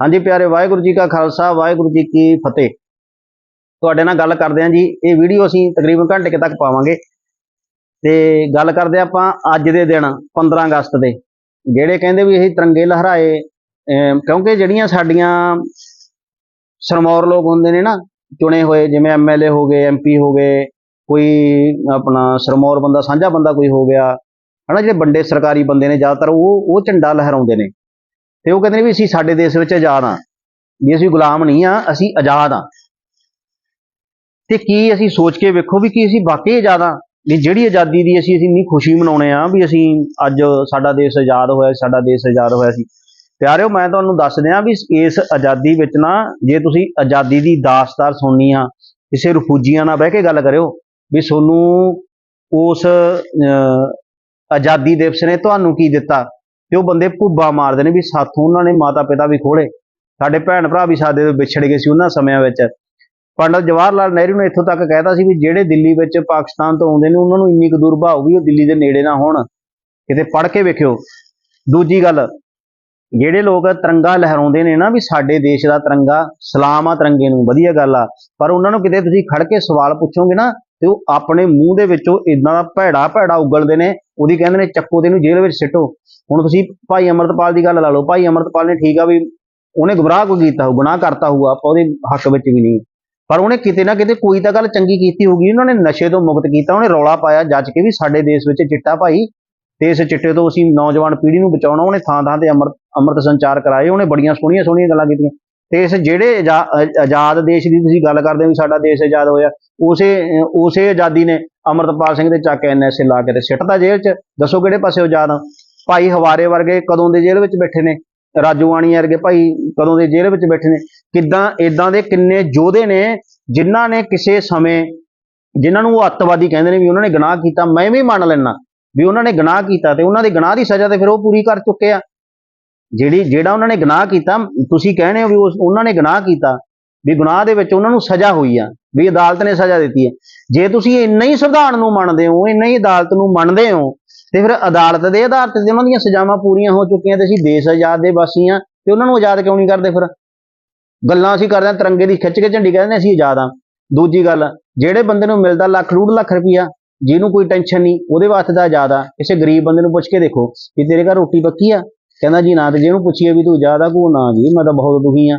ਹਾਂਜੀ ਪਿਆਰੇ ਵਾਹਿਗੁਰੂ ਜੀ ਕਾ ਖਾਲਸਾ, ਵਾਹਿਗੁਰੂ ਜੀ ਕੀ ਫਤਿਹ। ਤੁਹਾਡੇ ਨਾਲ ਗੱਲ ਕਰਦੇ ਹਾਂ ਜੀ, ਇਹ ਵੀਡੀਓ ਅਸੀਂ ਤਕਰੀਬਨ ਘੰਟੇ ਤੱਕ ਪਾਵਾਂਗੇ। ਤੇ ਗੱਲ ਕਰਦੇ ਆਪਾਂ ਅੱਜ ਦੇ ਦਿਨ 15 ਅਗਸਤ ਦੇ, ਜਿਹੜੇ ਕਹਿੰਦੇ ਵੀ ਅਸੀਂ ਤਿਰੰਗੇ ਲਹਿਰਾਏ ਕਿਉਂਕਿ ਜਿਹੜੀਆਂ ਸਾਡੀਆਂ ਸਰਮੌਰ ਲੋਕ ਹੁੰਦੇ ਨੇ ਨਾ, ਚੁਣੇ ਹੋਏ, ਜਿਵੇਂ ਐਮਐਲਏ ਹੋ ਗਏ ਐਮਪੀ ਹੋ ਗਏ, ਕੋਈ ਆਪਣਾ ਸਰਮੌਰ ਬੰਦਾ, ਸਾਂਝਾ ਬੰਦਾ ਕੋਈ ਹੋ ਗਿਆ, ਹਨਾ, ਜਿਹੜੇ ਵੱਡੇ ਸਰਕਾਰੀ ਬੰਦੇ ਨੇ, ਜ਼ਿਆਦਾਤਰ ਉਹ ਉਹ ਝੰਡਾ ਲਹਿਰਾਉਂਦੇ ਨੇ। ਤੇ ਉਹ ਕਹਿੰਦੇ ਨੇ ਵੀ ਅਸੀਂ ਸਾਡੇ ਦੇਸ਼ ਵਿੱਚ ਆਜ਼ਾਦ ਆ ਵੀ ਅਸੀਂ ਗੁਲਾਮ ਨਹੀਂ ਆ ਅਸੀਂ ਆਜ਼ਾਦ ਆ ਤੇ ਕੀ ਅਸੀਂ ਸੋਚ ਕੇ ਵੇਖੋ ਵੀ ਕੀ ਅਸੀਂ ਵਾਕਈ ਆਜ਼ਾਦ ਆ ਵੀ ਜਿਹੜੀ ਆਜ਼ਾਦੀ ਦੀ ਅਸੀਂ ਅਸੀਂ ਇੰਨੀ ਖੁਸ਼ੀ ਮਨਾਉਣੇ ਆ ਵੀ ਅਸੀਂ ਅੱਜ ਸਾਡਾ ਦੇਸ਼ ਆਜ਼ਾਦ ਹੋਇਆ ਸਾਡਾ ਦੇਸ਼ ਆਜ਼ਾਦ ਹੋਇਆ ਸੀ। ਪਿਆਰਿਓ, ਮੈਂ ਤੁਹਾਨੂੰ ਦੱਸ ਦਿਆਂ ਵੀ ਇਸ ਆਜ਼ਾਦੀ ਵਿੱਚ ਨਾ ਜੇ ਤੁਸੀਂ ਆਜ਼ਾਦੀ ਦੀ ਦਾਸਤਾਰ ਸੁਣਨੀ ਆ, ਕਿਸੇ ਰਫੂਜੀਆਂ ਨਾਲ ਬਹਿ ਕੇ ਗੱਲ ਕਰਿਓ ਵੀ ਤੁਹਾਨੂੰ ਉਸ ਆਜ਼ਾਦੀ ਦਿਵਸ ਨੇ ਤੁਹਾਨੂੰ ਕੀ ਦਿੱਤਾ? ਤੇ ਉਹ ਬੰਦੇ ਭੁੱਬਾ ਮਾਰਦੇ ਨੇ ਵੀ ਸਾਥੋਂ ਉਹਨਾਂ ਨੇ ਮਾਤਾ ਪਿਤਾ ਵੀ ਖੋਲੇ ਸਾਡੇ ਭੈਣ ਭਰਾ ਵੀ ਸਾਡੇ ਤੋਂ ਵਿਛੜ ਗਏ ਸੀ ਉਹਨਾਂ ਸਮਿਆਂ ਵਿੱਚ। ਪੰਡਤ ਜਵਾਹਰ ਲਾਲ ਨਹਿਰੂ ਨੇ ਇੱਥੋਂ ਤੱਕ ਕਹਿਤਾ ਸੀ ਵੀ ਜਿਹੜੇ ਦਿੱਲੀ ਵਿੱਚ ਪਾਕਿਸਤਾਨ ਤੋਂ ਆਉਂਦੇ ਨੇ, ਉਹਨਾਂ ਨੂੰ ਇੰਨੀ ਕੁ ਦੂਰ ਭਾਊਗੀ ਉਹ ਦਿੱਲੀ ਦੇ ਨੇੜੇ ਨਾ ਹੋਣ। ਕਿਤੇ ਪੜ੍ਹ ਕੇ ਵੇਖਿਓ। ਦੂਜੀ ਗੱਲ, ਜਿਹੜੇ ਲੋਕ ਤਿਰੰਗਾ ਲਹਿਰਾਉਂਦੇ ਨੇ ਨਾ ਵੀ ਸਾਡੇ ਦੇਸ਼ ਦਾ ਤਿਰੰਗਾ, ਸਲਾਮ ਆ ਤਿਰੰਗੇ ਨੂੰ, ਵਧੀਆ ਗੱਲ ਆ। ਪਰ ਉਹਨਾਂ ਨੂੰ ਕਿਤੇ ਤੁਸੀਂ ਖੜ ਕੇ ਸਵਾਲ ਪੁੱਛੋਗੇ ਨਾ, ਤੇ ਉਹ ਆਪਣੇ ਮੂੰਹ ਦੇ ਵਿੱਚੋਂ ਇਦਾਂ ਦਾ ਭੈੜਾ ਭੈੜਾ ਉਗਲਦੇ ਨੇ, ਉਹਦੀ ਕਹਿੰਦੇ ਨੇ, ਚੱਕੋ ਤੇ ਇਹਨੂੰ ਜੇਲ੍ਹ ਵਿੱਚ ਸਿੱਟੋ। ਹੁਣ ਤੁਸੀਂ ਭਾਈ ਅਮਰਤਪਾਲ ਦੀ ਗੱਲ ਲਾ ਲਓ, ਭਾਈ ਅਮਰਤਪਾਲ ਨੇ ਠੀਕ ਆ ਵੀ ਉਹਨੇ ਗੁਬਰਾਹ ਕੋ ਕੀਤਾ ਹੋ ਗੁਨਾਹ ਕਰਤਾ ਹੋਊਗਾ, ਆਪਾਂ ਉਹਦੇ ਹੱਕ ਵਿੱਚ ਵੀ ਨਹੀਂ। ਪਰ ਉਹਨੇ ਕਿਤੇ ਨਾ ਕਿਤੇ ਕੋਈ ਤਾਂ ਗੱਲ ਚੰਗੀ ਕੀਤੀ ਹੋਊਗੀ, ਉਹਨਾਂ ਨੇ ਨਸ਼ੇ ਤੋਂ ਮੁਕਤ ਕੀਤਾ, ਉਹਨੇ ਰੌਲਾ ਪਾਇਆ, ਜੱਜ ਕੇ ਵੀ ਸਾਡੇ ਦੇਸ਼ ਵਿੱਚ ਚਿੱਟਾ ਭਾਈ ਤੇ ਇਸ ਚਿੱਟੇ ਤੋਂ ਅਸੀਂ ਨੌਜਵਾਨ ਪੀੜ੍ਹੀ ਨੂੰ ਬਚਾਉਣਾ, ਉਹਨੇ ਥਾਂ ਥਾਂ ਤੇ ਅੰਮ੍ਰਿਤ ਅੰਮ੍ਰਿਤ ਸੰਚਾਰ ਕਰਾਏ, ਉਹਨੇ ਬੜੀਆਂ ਸੋਹਣੀਆਂ ਸੋਹਣੀਆਂ ਗੱਲਾਂ ਕੀਤੀਆਂ। ਤੇ ਇਸ ਜਿਹੜੇ ਆਜ਼ਾ- ਆਜ਼ਾਦ ਦੇਸ਼ ਦੀ ਤੁਸੀਂ ਗੱਲ ਕਰਦੇ ਹੋ ਵੀ ਸਾਡਾ ਦੇਸ਼ ਆਜ਼ਾਦ ਹੋਇਆ, ਉਸੇ ਉਸੇ ਆਜ਼ਾਦੀ ਨੇ ਅਮਰਤਪਾਲ ਸਿੰਘ ਦੇ ਚੱਕ ਐਨਐਸਏ ਲਾ ਕੇ ਤੇ ਸਿੱਟਦਾ ਜੇਲ੍ਹ 'ਚ। ਦੱਸੋ ਕਿਹੜੇ ਪਾਸੇ ਆਜ਼ਾਦ ਆ? ਭਾਈ ਹਵਾਰੇ ਵਰਗੇ ਕਦੋਂ ਦੇ ਜੇਲ੍ਹ ਵਿੱਚ ਬੈਠੇ ਨੇ? ਰਾਜੂਆਣੀ ਵਰਗੇ ਭਾਈ ਕਦੋਂ ਦੇ ਜੇਲ੍ਹ ਵਿੱਚ ਬੈਠੇ ਨੇ? ਕਿੱਦਾਂ ਇਦਾਂ ਦੇ ਕਿੰਨੇ ਯੋਧੇ ਨੇ ਜਿਨ੍ਹਾਂ ਨੇ ਕਿਸੇ ਸਮੇਂ, ਜਿਨ੍ਹਾਂ ਨੂੰ ਉਹ ਅੱਤਵਾਦੀ ਕਹਿੰਦੇ ਨੇ ਵੀ ਉਹਨਾਂ ਨੇ ਗੁਨਾਹ ਕੀਤਾ, ਮੈਂ ਵੀ ਮੰਨ ਲੈਣਾ ਵੀ ਉਹਨਾਂ ਨੇ ਗੁਨਾਹ ਕੀਤਾ ਤੇ ਉਹਨਾਂ ਦੇ ਗੁਨਾਹ ਦੀ ਸਜ਼ਾ ਤੇ ਫਿਰ ਉਹ ਪੂਰੀ ਕਰ ਚੁੱਕੇ ਆ। ਜਿਹੜੀ, ਜਿਹੜਾ ਉਹਨਾਂ ਨੇ ਗੁਨਾਹ ਕੀਤਾ, ਤੁਸੀਂ ਕਹਿੰਦੇ ਹੋ ਵੀ ਉਹਨਾਂ ਨੇ ਗੁਨਾਹ ਕੀਤਾ, ਵੀ ਗੁਨਾਹ ਦੇ ਵਿੱਚ ਉਹਨਾਂ ਨੂੰ ਸਜ਼ਾ ਹੋਈ ਆ, ਵੀ ਅਦਾਲਤ ਨੇ ਸਜ਼ਾ ਦਿੱਤੀ ਹੈ ਜੇ ਤੁਸੀਂ ਇੰਨਾ ਹੀ ਸੰਵਿਧਾਨ ਨੂੰ ਮੰਨਦੇ ਹੋ, ਇੰਨਾ ਹੀ ਅਦਾਲਤ ਨੂੰ ਮੰਨਦੇ ਹੋ ਤੇ ਫਿਰ ਅਦਾਲਤ ਦੇ ਆਧਾਰ ਤੇ ਉਹਨਾਂ ਦੀਆਂ ਸਜ਼ਾਵਾਂ ਪੂਰੀਆਂ ਹੋ ਚੁੱਕੀਆਂ ਤੇ ਅਸੀਂ ਦੇਸ਼ ਆਜ਼ਾਦ ਦੇ ਵਾਸੀ ਆ ਤੇ ਉਹਨਾਂ ਨੂੰ ਆਜ਼ਾਦ ਕਿਉਂ ਨਹੀਂ ਕਰਦੇ ਫਿਰ? ਗੱਲਾਂ ਅਸੀਂ ਕਰਦੇ ਹਾਂ, ਤਿਰੰਗੇ ਦੀ ਖਿੱਚ ਕੇ ਝੰਡੀ ਕਹਿੰਦੇ ਨੇ ਅਸੀਂ ਆਜ਼ਾਦ ਆ ਦੂਜੀ ਗੱਲ, ਜਿਹੜੇ ਬੰਦੇ ਨੂੰ ਮਿਲਦਾ ਲੱਖ ਡੂਢ ਲੱਖ ਰੁਪਈਆ, ਜਿਹਨੂੰ ਕੋਈ ਟੈਨਸ਼ਨ ਨਹੀਂ, ਉਹਦੇ ਵਾਸਤੇ ਤਾਂ ਆਜ਼ਾਦ ਆ। ਕਿਸੇ ਗਰੀਬ ਬੰਦੇ ਨੂੰ ਪੁੱਛ ਕੇ ਦੇਖੋ ਵੀ ਤੇਰੇ ਘਰ ਰੋਟੀ ਪੱਕੀ ਆ? ਕਹਿੰਦਾ ਜੀ ਨਾ ਤੇ ਜਿਹਨੂੰ ਪੁੱਛੀਏ ਵੀ ਤੂੰ ਆਜ਼ਾਦ ਆ ਕੋ ਨਾ ਜੀ, ਮੈਂ ਤਾਂ ਬਹੁਤ ਦੁਖੀ ਆ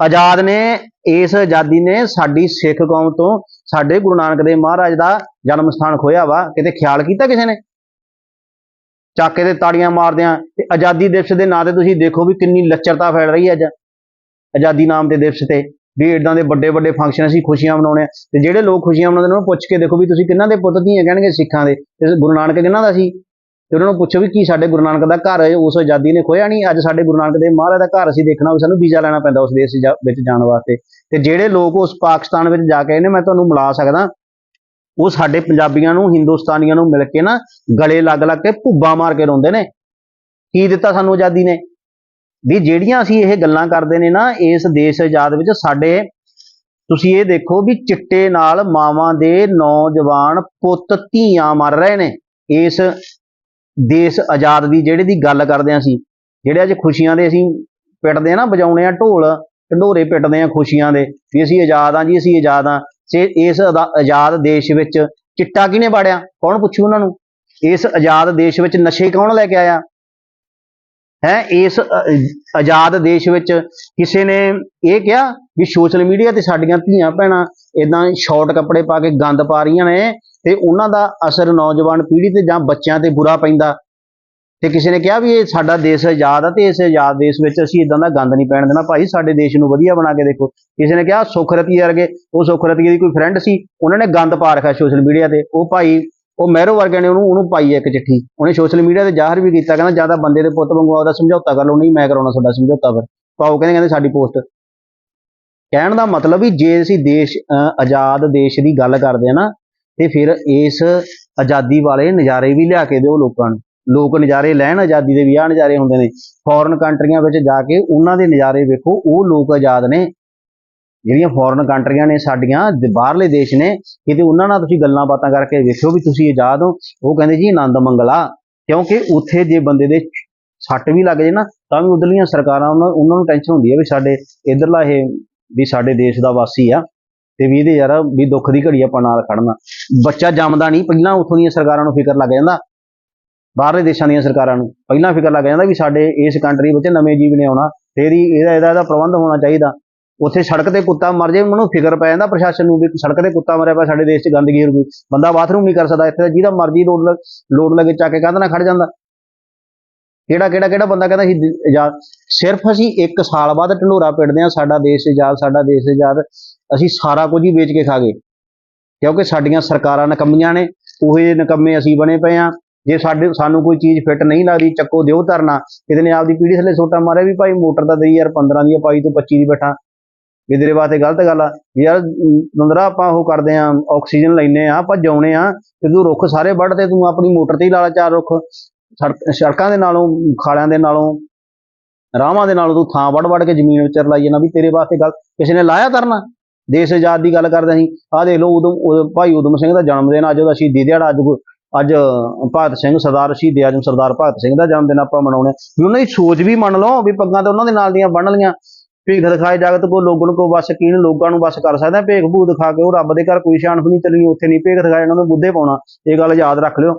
ਆਜ਼ਾਦ ਨੇ, ਇਸ ਆਜ਼ਾਦੀ ਨੇ ਸਾਡੀ ਸਿੱਖ ਕੌਮ ਤੋਂ ਸਾਡੇ ਗੁਰੂ ਨਾਨਕ ਦੇਵ ਮਹਾਰਾਜ ਦਾ ਜਨਮ ਸਥਾਨ ਖੋਇਆ ਵਾ। ਕਿਤੇ ਖਿਆਲ ਕੀਤਾ ਕਿਸੇ ਨੇ? ਚਾਕੇ ਤੇ ਤਾੜੀਆਂ ਮਾਰਦਿਆਂ ਤੇ ਆਜ਼ਾਦੀ ਦਿਵਸ ਦੇ ਨਾਂ ਤੇ ਤੁਸੀਂ ਦੇਖੋ ਵੀ ਕਿੰਨੀ ਲੱਚਰਤਾ ਫੈਲ ਰਹੀ ਹੈ ਅੱਜ। ਆਜ਼ਾਦੀ ਨਾਮ ਦੇ ਦਿਵਸ ਤੇ ਵੀ ਇਦਾਂ ਦੇ ਵੱਡੇ ਵੱਡੇ ਫੰਕਸ਼ਨ ਅਸੀਂ ਖੁਸ਼ੀਆਂ ਮਨਾਉਣੇ ਆ। ਤੇ ਜਿਹੜੇ ਲੋਕ ਖੁਸ਼ੀਆਂ ਮਨਾਉਂਦੇ ਨੇ ਉਹਨਾਂ ਨੂੰ ਪੁੱਛ ਕੇ ਦੇਖੋ ਵੀ ਤੁਸੀਂ ਕਿਹਨਾਂ ਦੇ ਪੁੱਤ ਧੀਆਂ ਕਹਿਣਗੇ ਸਿੱਖਾਂ ਦੇ। ਤੇ ਗੁਰੂ ਨਾਨਕ ਕਿਹਨਾਂ ਦਾ ਸੀ? ਤੇ ਉਹਨਾਂ ਨੂੰ ਪੁੱਛੋ ਵੀ ਕੀ ਸਾਡੇ ਗੁਰੂ ਨਾਨਕ ਦਾ ਘਰ ਹੈ, ਉਸ ਆਜ਼ਾਦੀ ਨੇ ਖੋਇਆ ਨਹੀਂ। ਅੱਜ ਸਾਡੇ ਗੁਰੂ ਨਾਨਕ ਦੇ ਮਹਾਰਾਜ ਦਾ ਘਰ ਅਸੀਂ ਦੇਖਣਾ ਵੀ ਸਾਨੂੰ ਵੀਜ਼ਾ ਲੈਣਾ ਪੈਂਦਾ ਉਸ ਦੇਸ਼ ਜਾ- ਵਿੱਚ ਜਾਣ ਵਾਸਤੇ। ਤੇ ਜਿਹੜੇ ਲੋਕ ਉਸ ਪਾਕਿਸਤਾਨ ਵਿੱਚ ਜਾ ਕੇ ਇਹਨੇ ਮੈਂ ਤੁਹਾਨੂੰ ਮਿਲਾ ਸਕਦਾ। ਉਹ ਸਾਡੇ ਪੰਜਾਬੀਆਂ ਨੂੰ, ਹਿੰਦੁਸਤਾਨੀਆਂ ਨੂੰ ਮਿਲ ਕੇ ਨਾ ਗਲੇ ਲੱਗ ਲੱਗ ਕੇ ਭੁੱਬਾ ਮਾਰ ਕੇ ਰੋਂਦੇ ਨੇ। ਕੀ ਦਿੱਤਾ ਸਾਨੂੰ ਆਜ਼ਾਦੀ ਨੇ? ਵੀ ਜਿਹੜੀਆਂ ਅਸੀਂ ਇਹ ਗੱਲਾਂ ਕਰਦੇ ਨੇ ਨਾ, ਇਸ ਦੇਸ਼ ਆਜ਼ਾਦ ਵਿੱਚ ਸਾਡੇ, ਤੁਸੀਂ ਇਹ ਦੇਖੋ ਵੀ ਚਿੱਟੇ ਨਾਲ ਮਾਵਾਂ ਦੇ ਨੌਜਵਾਨ ਪੁੱਤ ਧੀਆਂ ਮਰ ਰਹੇ ਨੇ। ਇਸ ਦੇਸ਼ ਆਜ਼ਾਦ ਦੀ ਜਿਹੜੇ ਦੀ ਗੱਲ ਕਰਦੇ ਹਾਂ ਅਸੀਂ, ਜਿਹੜੇ ਅੱਜ ਖੁਸ਼ੀਆਂ ਦੇ ਅਸੀਂ ਪਿੱਟਦੇ ਆ ਨਾ, ਵਜਾਉਣੇ ਆ ਢੋਲ, ਢੰਡੋਰੇ ਪਿੱਟਦੇ ਆ ਖੁਸ਼ੀਆਂ ਦੇ, ਵੀ ਅਸੀਂ ਆਜ਼ਾਦ ਆ ਜੀ, ਅਸੀਂ ਆਜ਼ਾਦ ਆ ਤੇ ਇਸ ਆਜ਼ਾ- ਆਜ਼ਾਦ ਦੇਸ਼ ਵਿੱਚ ਚਿੱਟਾ ਕਿਹਨੇ ਬਾੜਿਆ ਕੌਣ ਪੁੱਛੂ ਉਹਨਾਂ ਨੂੰ? ਇਸ ਆਜ਼ਾਦ ਦੇਸ਼ ਵਿੱਚ ਨਸ਼ੇ ਕੌਣ ਲੈ ਕੇ ਆਇਆ? ਹੈ, ਇਸ ਆਜ਼ਾਦ ਦੇਸ਼ ਵਿੱਚ ਕਿਸੇ ਨੇ ਇਹ ਕਿਹਾ ਵੀ ਸੋਸ਼ਲ ਮੀਡੀਆ ਤੇ ਸਾਡੀਆਂ ਧੀਆਂ ਭੈਣਾਂ ਇਦਾਂ ਸ਼ਾਰਟ ਕੱਪੜੇ ਪਾ ਕੇ ਗੰਦ ਪਾ ਰਹੀਆਂ ਨੇ ਤੇ ਉਹਨਾਂ ਦਾ ਅਸਰ ਨੌਜਵਾਨ ਪੀੜ੍ਹੀ ਤੇ ਜਾਂ ਬੱਚਿਆਂ ਤੇ ਬੁਰਾ ਪੈਂਦਾ। ਤੇ ਕਿਸੇ ਨੇ ਕਿਹਾ ਵੀ ਇਹ ਸਾਡਾ ਦੇਸ਼ ਆਜ਼ਾਦ ਆ ਤੇ ਇਸ ਆਜ਼ਾਦ ਦੇਸ਼ ਵਿੱਚ ਅਸੀਂ ਇਦਾਂ ਦਾ ਗੰਦ ਨਹੀਂ ਪੈਣ ਦੇਣਾ। ਭਾਈ, ਸਾਡੇ ਦੇਸ਼ ਨੂੰ ਵਧੀਆ ਬਣਾ ਕੇ ਦੇਖੋ। ਕਿਸੇ ਨੇ ਕਿਹਾ ਸੁਖਰਤੀ ਵਰਗੇ, ਉਹ ਸੁਖਰਤੀ ਦੀ ਕੋਈ ਫਰੈਂਡ ਸੀ, ਉਹਨਾਂ ਨੇ ਗੰਦ ਪਾ ਰੱਖਿਆ ਸੋਸ਼ਲ ਮੀਡੀਆ ਤੇ। ਉਹ ਭਾਈ, ਉਹ ਮਹਿਰੋ ਵਰਗੇ ਨੇ ਉਹਨੂੰ ਉਹਨੂੰ ਪਾਈ ਇੱਕ ਚਿੱਠੀ। ਉਹਨੇ ਸੋਸ਼ਲ ਮੀਡੀਆ ਤੇ ਜ਼ਾਹਰ ਵੀ ਕੀਤਾ, ਕਹਿੰਦਾ ਜ਼ਿਆਦਾ ਬੰਦੇ ਦੇ ਪੁੱਤ ਵਾਂਗੂ ਉਹਦਾ ਸਮਝੌਤਾ ਕਰ ਲਓ, ਨਹੀਂ ਮੈਂ ਕਰਾਉਣਾ ਤੁਹਾਡਾ ਸਮਝੌਤਾ ਫਿਰ। ਪਾਓ ਕਹਿੰਦੇ ਕਹਿੰਦੇ ਸਾਡੀ ਪੋਸਟ। ਕਹਿਣ ਦਾ ਮਤਲਬ ਵੀ ਜੇ ਅਸੀਂ ਦੇਸ਼ ਆਜ਼ਾਦ ਦੇਸ਼ ਦੀ ਗੱਲ ਕਰਦੇ ਆ ਨਾ, ਤੇ ਫਿਰ ਇਸ ਆਜ਼ਾਦੀ ਵਾਲੇ ਨਜ਼ਾਰੇ ਵੀ ਲਿਆ ਕੇ ਦਿਓ ਲੋਕਾਂ ਨੂੰ। ਲੋਕ ਨਜ਼ਾਰੇ ਲੈਣ ਆਜ਼ਾਦੀ ਦੇ ਵੀ ਆਹ ਨਜ਼ਾਰੇ ਹੁੰਦੇ ਨੇ। ਫੋਰਨ ਕੰਟਰੀਆਂ ਵਿੱਚ ਜਾ ਕੇ ਉਹਨਾਂ ਦੇ ਨਜ਼ਾਰੇ ਵੇਖੋ, ਉਹ ਲੋਕ ਆਜ਼ਾਦ ਨੇ। ਜਿਹੜੀਆਂ ਫੋਰਨ ਕੰਟਰੀਆਂ ਨੇ, ਸਾਡੀਆਂ ਦੇ ਬਾਹਰਲੇ ਦੇਸ਼ ਨੇ, ਕਿਤੇ ਉਹਨਾਂ ਨਾਲ ਤੁਸੀਂ ਗੱਲਾਂ ਬਾਤਾਂ ਕਰਕੇ ਵੇਖਿਓ ਵੀ ਤੁਸੀਂ ਆਜ਼ਾਦ ਹੋ। ਉਹ ਕਹਿੰਦੇ ਜੀ, ਆਨੰਦ ਮੰਗਲਾ। ਕਿਉਂਕਿ ਉੱਥੇ ਜੇ ਬੰਦੇ ਦੇ ਸੱਟ ਵੀ ਲੱਗ ਜੇ ਨਾ, ਤਾਂ ਵੀ ਉਧਰਲੀਆਂ ਸਰਕਾਰਾਂ ਉਹਨਾਂ ਉਹਨਾਂ ਨੂੰ ਟੈਨਸ਼ਨ ਹੁੰਦੀ ਹੈ ਵੀ ਸਾਡੇ ਇਧਰਲਾ ਇਹ ਵੀ ਸਾਡੇ ਦੇਸ਼ ਦਾ ਵਾਸੀ ਆ ਤੇ ਵੀ ਇਹਦੇ ਯਾਰ ਵੀ ਦੁੱਖ ਦੀ ਘੜੀ ਆਪਾਂ ਨਾਲ ਖੜਨਾ। ਬੱਚਾ ਜੰਮਦਾ ਨਹੀਂ, ਪਹਿਲਾਂ ਉਥੋਂ ਦੀਆਂ ਸਰਕਾਰਾਂ ਨੂੰ ਫਿਕਰ ਲੱਗ ਜਾਂਦਾ। ਬਾਹਰਲੇ ਦੇਸ਼ਾਂ ਦੀਆਂ ਸਰਕਾਰਾਂ ਨੂੰ। ਪਹਿਲਾਂ ਫਿਕਰ ਲੱਗ ਜਾਂਦਾ ਵੀ ਸਾਡੇ ਇਸ ਕੰਟਰੀ ਵਿੱਚ ਨਵੇਂ ਜੀਵ ਨੇ ਆਉਣਾ, ਫੇਰ ਹੀ ਇਹਦਾ ਇਹਦਾ ਇਹਦਾ ਪ੍ਰਬੰਧ ਹੋਣਾ ਚਾਹੀਦਾ। ਉੱਥੇ ਸੜਕ ਤੇ ਕੁੱਤਾ ਮਰ ਜੇ, ਉਹਨਾਂ ਫਿਕਰ ਪੈ ਜਾਂਦਾ ਪ੍ਰਸ਼ਾਸਨ ਨੂੰ ਵੀ ਸੜਕ ਤੇ ਕੁੱਤਾ ਮਰਿਆ ਪਿਆ ਸਾਡੇ ਦੇਸ਼ 'ਚ ਗੰਦਗੀ ਹੋ ਗਈ ਬੰਦਾ ਬਾਥਰੂਮ ਨਹੀਂ ਕਰ ਸਕਦਾ ਇੱਥੇ ਤਾਂ ਜਿਹਦਾ ਮਰਜ਼ੀ ਲੋਡ ਲ- ਲੋਡ ਲੱਗੇ ਚੱਕ ਕੇ ਕੰਧ ਨਾਲ ਖੜ ਜਾਂਦਾ। ਕਿਹੜਾ ਕਿਹੜਾ ਕਿਹੜਾ ਬੰਦਾ ਕਹਿੰਦਾ ਸੀ ਆਜ਼ਾਦ ਸਿਰਫ ਅਸੀਂ 1 ਸਾਲ ਬਾਅਦ ਢਲੋਰਾ ਪਿੱਟਦੇ ਆ ਸਾਡਾ ਦੇਸ਼ ਆਜ਼ਾਦ, ਸਾਡਾ ਦੇਸ਼ ਆਜ਼ਾਦ। ਅਸੀਂ ਸਾਰਾ ਕੁਝ ਹੀ ਵੇਚ ਕੇ ਖਾ ਗਏ। ਕਿਉਂਕਿ ਸਾਡੀਆਂ ਸਰਕਾਰਾਂ ਨਕੰਮੀਆਂ ਨੇ, ਉਹੇ ਜਿਹੇ ਨਕੰਮੇ ਅਸੀਂ ਬਣੇ ਪਏ ਆ ਜੇ ਸਾਡੇ ਸਾਨੂੰ ਕੋਈ ਚੀਜ਼ ਫਿੱਟ ਨਹੀਂ ਲੱਗਦੀ, ਚੱਕੋ ਦਿਓ ਧਰਨਾ ਇਹਦੇ ਨੇ ਆਪਦੀ ਪੀੜੀ ਥੱਲੇ ਸੋਟਾ ਮਾਰਿਆ ਵੀ ਭਾਈ ਮੋਟਰ ਦਾ ਦੇਈ ਯਾਰ 15 ਦੀ ਆ ਪਾਈ ਤੂੰ 25 ਦੀ ਬੈਠਾ। ਵੀ ਤੇਰੇ ਵਾਸਤੇ ਗਲਤ ਗੱਲ ਆ। ਵੀ ਯਾਰ ਨੰਦਰਾ, ਆਪਾਂ ਉਹ ਕਰਦੇ ਆ, ਆਕਸੀਜਨ ਲੈਨੇ ਆ, ਆਪਾਂ ਜਿਉਣੇ ਆ, ਤੇ ਤੂੰ ਰੁੱਖ ਸਾਰੇ ਵੱਢ ਤੇ ਤੂੰ ਆਪਣੀ ਮੋਟਰ ਤੇ ਹੀ ਲਾ ਲਾ ਚਾਰ ਰੁੱਖ। ਸੜਕ- ਸੜਕਾਂ ਦੇ ਨਾਲੋਂ, ਖਾਲਿਆਂ ਦੇ ਨਾਲੋਂ ਰਾਹਾਂ ਦੇ ਨਾਲੋਂ ਤੂੰ ਥਾਂ ਵੱਢ ਵੱਢ ਕੇ ਜ਼ਮੀਨ ਵਿੱਚ ਲਾਈ ਜਾਣਾ ਵੀ ਤੇਰੇ ਵਾਸਤੇ ਗਲਤ। ਕਿਸੇ ਨੇ ਲਾਇਆ ਧਰਨਾ? ਦੇਸ਼ ਆਜ਼ਾਦ ਦੀ ਗੱਲ ਕਰਦੇ ਸੀ। ਆਹ ਦੇਖ ਲਓ, ਉਦਮ ਉਦ- ਭਾਈ ਉਦਮ ਸਿੰਘ ਦਾ ਜਨਮ ਦਿਨ, ਅੱਜ ਉਹਦਾ ਸ਼ਹੀਦੀ ਦਿਹਾੜਾ, ਅੱਜ ਗੁ- ਅੱਜ ਭਗਤ ਸਿੰਘ ਸਰਦਾਰ ਸ਼ਹੀਦ ਆਜਮ ਸਰਦਾਰ ਭਗਤ ਸਿੰਘ ਦਾ ਜਨਮ ਦਿਨ ਆਪਾਂ ਮਨਾਉਣੇ ਵੀ ਉਹਨਾਂ ਦੀ ਸੋਚ ਵੀ ਮੰਨ ਲਓ ਵੀ ਪੱਗਾਂ ਤੇ ਉਹਨਾਂ ਦੇ ਨਾਲ ਦੀਆਂ ਬੰਨ ਲੀਆਂ। ਭੇਖ ਦਿਖਾਏ ਜਗਤ ਕੋ ਲੋਗਨ ਕੋ ਬਸ ਕੀਨ ਲੋਕਾਂ ਨੂੰ ਬਸ ਕਰ ਸਕਦਾ। ਭੇਖ ਭੂ ਦਿਖਾ ਕੇ ਉਹ ਰੱਬ ਦੇ ਘਰ ਕੋਈ ਸ਼ਾਨ ਨਹੀਂ ਚੱਲਣੀ, ਉੱਥੇ ਨਹੀਂ ਭੇਖ ਦਿਖਾਏ ਉਹਨਾਂ ਨੂੰ ਬੁੱਧੇ ਪਾਉਣਾ। ਇਹ ਗੱਲ ਯਾਦ ਰੱਖ ਲਿਓ।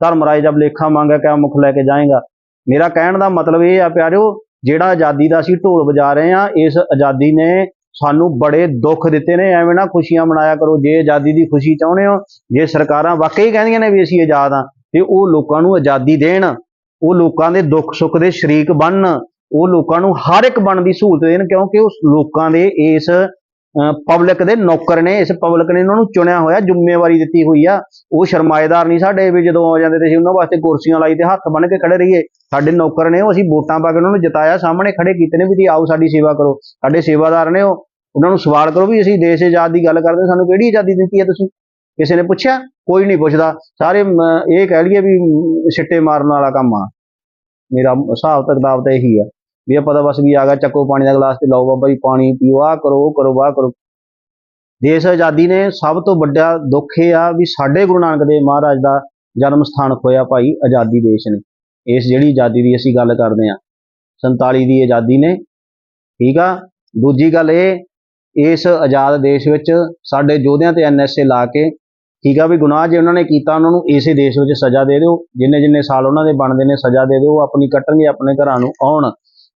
ਧਰਮ ਧਰਮਰਾਜ ਜਬ ਲੇਖਾ ਮੰਗਾ, ਕਿਆ ਮੁਖ ਲੈ ਕੇ ਜਾਏਗਾ? ਮੇਰਾ ਕਹਿਣ ਦਾ ਮਤਲਬ ਇਹ ਆ ਪਿਆਰਿਓ, ਜਿਹੜਾ ਆਜ਼ਾਦੀ ਦਾ ਅਸੀਂ ਢੋਲ ਵਜਾ ਰਹੇ ਆ ਇਸ ਆਜ਼ਾਦੀ ਨੇ ਸਾਨੂੰ ਬੜੇ ਦੁੱਖ ਦਿੱਤੇ ਨੇ, ਐਵੇਂ ਨਾ ਖੁਸ਼ੀਆਂ ਮਨਾਇਆ ਕਰੋ, ਜੇ ਆਜ਼ਾਦੀ ਦੀ ਖੁਸ਼ੀ ਚਾਹੁੰਦੇ ਹੋ, ਜੇ ਸਰਕਾਰਾਂ ਵਾਕਈ ਕਹਿੰਦੀਆਂ ਨੇ ਵੀ ਅਸੀਂ ਆਜ਼ਾਦ ਆ ਤੇ ਉਹ ਲੋਕਾਂ ਨੂੰ ਆਜ਼ਾਦੀ ਦੇਣ, ਉਹ ਲੋਕਾਂ ਦੇ ਦੁੱਖ ਸੁੱਖ ਦੇ ਸ਼ਰੀਕ ਬਣਨ, ਉਹ ਲੋਕਾਂ ਨੂੰ ਹਰ ਇੱਕ ਬਣ ਦੀ ਸਹੂਲਤ ਦੇਣ, ਕਿਉਂਕਿ ਉਸ ਲੋਕਾਂ ਦੇ ਇਸ ਪਬਲਿਕ ਦੇ ਨੌਕਰ ਨੇ ਇਸ ਪਬਲਿਕ ਨੇ ਉਹਨਾਂ ਨੂੰ ਚੁਣਿਆ ਹੋਇਆ ਜ਼ਿੰਮੇਵਾਰੀ ਦਿੱਤੀ ਹੋਈ ਆ। ਉਹ ਸ਼ਰਮਾਏਦਾਰ ਨਹੀਂ ਸਾਡੇ ਵੀ ਜਦੋਂ ਆ ਜਾਂਦੇ ਤੇ ਅਸੀਂ ਉਹਨਾਂ ਵਾਸਤੇ ਕੁਰਸੀਆਂ ਲਾਈ ਤੇ ਹੱਥ ਬੰਨ ਕੇ ਖੜੇ ਰਹੀਏ। ਸਾਡੇ ਨੌਕਰ ਨੇ ਉਹ ਅਸੀਂ ਵੋਟਾਂ ਪਾ ਕੇ ਉਹਨਾਂ ਨੂੰ ਜਿਤਾਇਆ ਸਾਹਮਣੇ ਖੜੇ ਕੀਤੇ ਨੇ ਵੀ ਜੀ ਆਓ ਸਾਡੀ ਸੇਵਾ ਕਰੋ। ਸਾਡੇ ਸੇਵਾਦਾਰ ਨੇ ਉਹ ਉਹਨਾਂ ਨੂੰ ਸਵਾਲ ਕਰੋ ਵੀ ਅਸੀਂ ਦੇਸ਼ ਆਜ਼ਾਦ ਦੀ ਗੱਲ ਕਰਦੇ ਸਾਨੂੰ ਕਿਹੜੀ ਆਜ਼ਾਦੀ ਦਿੱਤੀ ਹੈ ਤੁਸੀਂ? ਕਿਸੇ ਨੇ ਪੁੱਛਿਆ? ਕੋਈ ਨਹੀਂ ਪੁੱਛਦਾ। ਸਾਰੇ ਮ, ਇਹ ਕਹਿ ਲਈਏ ਵੀ ਸਿੱਟੇ ਮਾਰਨ ਵਾਲਾ ਕੰਮ ਆ। ਮੇਰਾ ਹਿਸਾਬ ਕਿਤਾਬ ਤਾਂ ਇਹੀ ਆ। ਵੀ ਆਪਾਂ ਤਾਂ ਬਸ ਵੀ ਆ ਗਿਆ, ਚੱਕੋ ਪਾਣੀ ਦਾ ਗਲਾਸ ਤੇ ਲਓ ਬਾਬਾ ਜੀ, ਪਾਣੀ ਪੀਓ, ਆਹ ਕਰੋ, ਉਹ ਕਰੋ, ਵਾਹ ਕਰੋ। ਦੇਸ਼ ਆਜ਼ਾਦੀ ਨੇ ਸਭ ਤੋਂ ਵੱਡਾ ਦੁੱਖ ਇਹ ਆ ਵੀ ਸਾਡੇ ਗੁਰੂ ਨਾਨਕ ਦੇਵ ਮਹਾਰਾਜ ਦਾ ਜਨਮ ਸਥਾਨ ਖੋਇਆ ਭਾਈ ਆਜ਼ਾਦੀ ਦੇਸ਼ ਨੇ। ਇਸ ਜਿਹੜੀ ਆਜ਼ਾਦੀ ਦੀ ਅਸੀਂ ਗੱਲ ਕਰਦੇ ਆ 47 ਦੀ ਆਜ਼ਾਦੀ ਨੇ, ਠੀਕ ਆ? ਦੂਜੀ ਗੱਲ ਇਹ, ਇਸ ਆਜ਼ਾਦ ਦੇਸ਼ ਵਿੱਚ ਸਾਡੇ ਯੋਧਿਆਂ ਤੇ ਐਨਐਸਏ ਲਾ ਕੇ, ਠੀਕ ਆ ਵੀ ਗੁਨਾਹ ਜੇ ਉਹਨਾਂ ਨੇ ਕੀਤਾ, ਉਹਨਾਂ ਨੂੰ ਇਸੇ ਦੇਸ਼ ਵਿੱਚ ਸਜ਼ਾ ਦੇ ਦਿਓ। ਜਿੰਨੇ ਜਿੰਨੇ ਸਾਲ ਉਹਨਾਂ ਦੇ ਬਣਦੇ ਨੇ, ਸਜ਼ਾ ਦੇ ਦਿਓ ਆਪਣੀ ਕੱਟਣਗੇ, ਆਪਣੇ ਘਰਾਂ ਨੂੰ ਆਉਣ।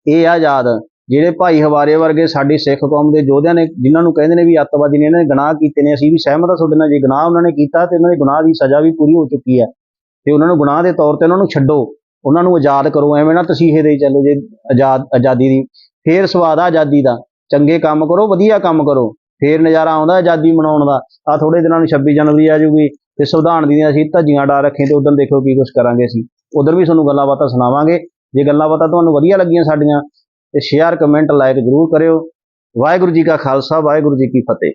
ਇਹ ਆਜ਼ਾਦ ਜਿਹੜੇ ਭਾਈ ਹਵਾਰੇ ਵਰਗੇ ਸਾਡੀ ਸਿੱਖ ਕੌਮ ਦੇ ਯੋਧਿਆਂ ਨੇ, ਜਿਨ੍ਹਾਂ ਨੂੰ ਕਹਿੰਦੇ ਨੇ ਵੀ ਅੱਤਵਾਦੀ ਨੇ, ਇਹਨਾਂ ਨੇ ਗੁਨਾਹ ਕੀਤੇ ਨੇ, ਅਸੀਂ ਵੀ ਸਹਿਮਤ ਆ ਤੁਹਾਡੇ ਨਾਲ, ਜੇ ਗੁਨਾਹ ਉਹਨਾਂ ਨੇ ਕੀਤਾ ਤੇ ਉਹਨਾਂ ਦੇ ਗੁਨਾਹ ਦੀ ਸਜ਼ਾ ਵੀ ਪੂਰੀ ਹੋ ਚੁੱਕੀ ਹੈ। ਤੇ ਉਹਨਾਂ ਨੂੰ ਗੁਨਾਹ ਦੇ ਤੌਰ ਤੇ ਉਹਨਾਂ ਨੂੰ ਛੱਡੋ, ਉਹਨਾਂ ਨੂੰ ਆਜ਼ਾਦ ਕਰੋ, ਐਵੇਂ ਨਾ ਤਸੀਹੇ ਦੇ ਚੱਲੋ ਜੇ ਆਜ਼ਾਦ, ਆਜ਼ਾਦੀ ਦੀ। ਫੇਰ ਸਵਾਦ ਆ ਆਜ਼ਾਦੀ ਦਾ, ਚੰਗੇ ਕੰਮ ਕਰੋ, ਵਧੀਆ ਕੰਮ ਕਰੋ, ਫੇਰ ਨਜ਼ਾਰਾ ਆਉਂਦਾ ਆਜ਼ਾਦੀ ਮਨਾਉਣ ਦਾ। ਆ ਥੋੜੇ ਦਿਨਾਂ ਨੂੰ 26 ਜਨਵਰੀ ਆ ਜੂਗੀ ਤੇ ਸੰਵਿਧਾਨ ਦੀਆਂ ਅਸੀਂ ਧੱਜੀਆਂ ਡਾ ਰੱਖੇ ਤੇ ਉਦੋਂ ਦੇਖੋ ਕੀ ਕੁਝ ਕਰਾਂਗੇ ਅਸੀਂ। ਉਧਰ ਵੀ ਤੁਹਾਨੂੰ ਗੱਲਾਂ ਬਾਤਾਂ ਸੁਣਾਵਾਂਗੇ। ਜੇ ਗੱਲਾਂ ਬਾਤਾਂ ਤੁਹਾਨੂੰ ਵਧੀਆ ਲੱਗੀਆਂ ਸਾਡੀਆਂ, ਤੇ ਸ਼ੇਅਰ ਕਮੈਂਟ ਲਾਈਕ ਜ਼ਰੂਰ ਕਰਿਓ। ਵਾਹਿਗੁਰੂ ਜੀ ਕਾ ਖਾਲਸਾ, ਵਾਹਿਗੁਰੂ ਜੀ ਕੀ ਫਤਿਹ।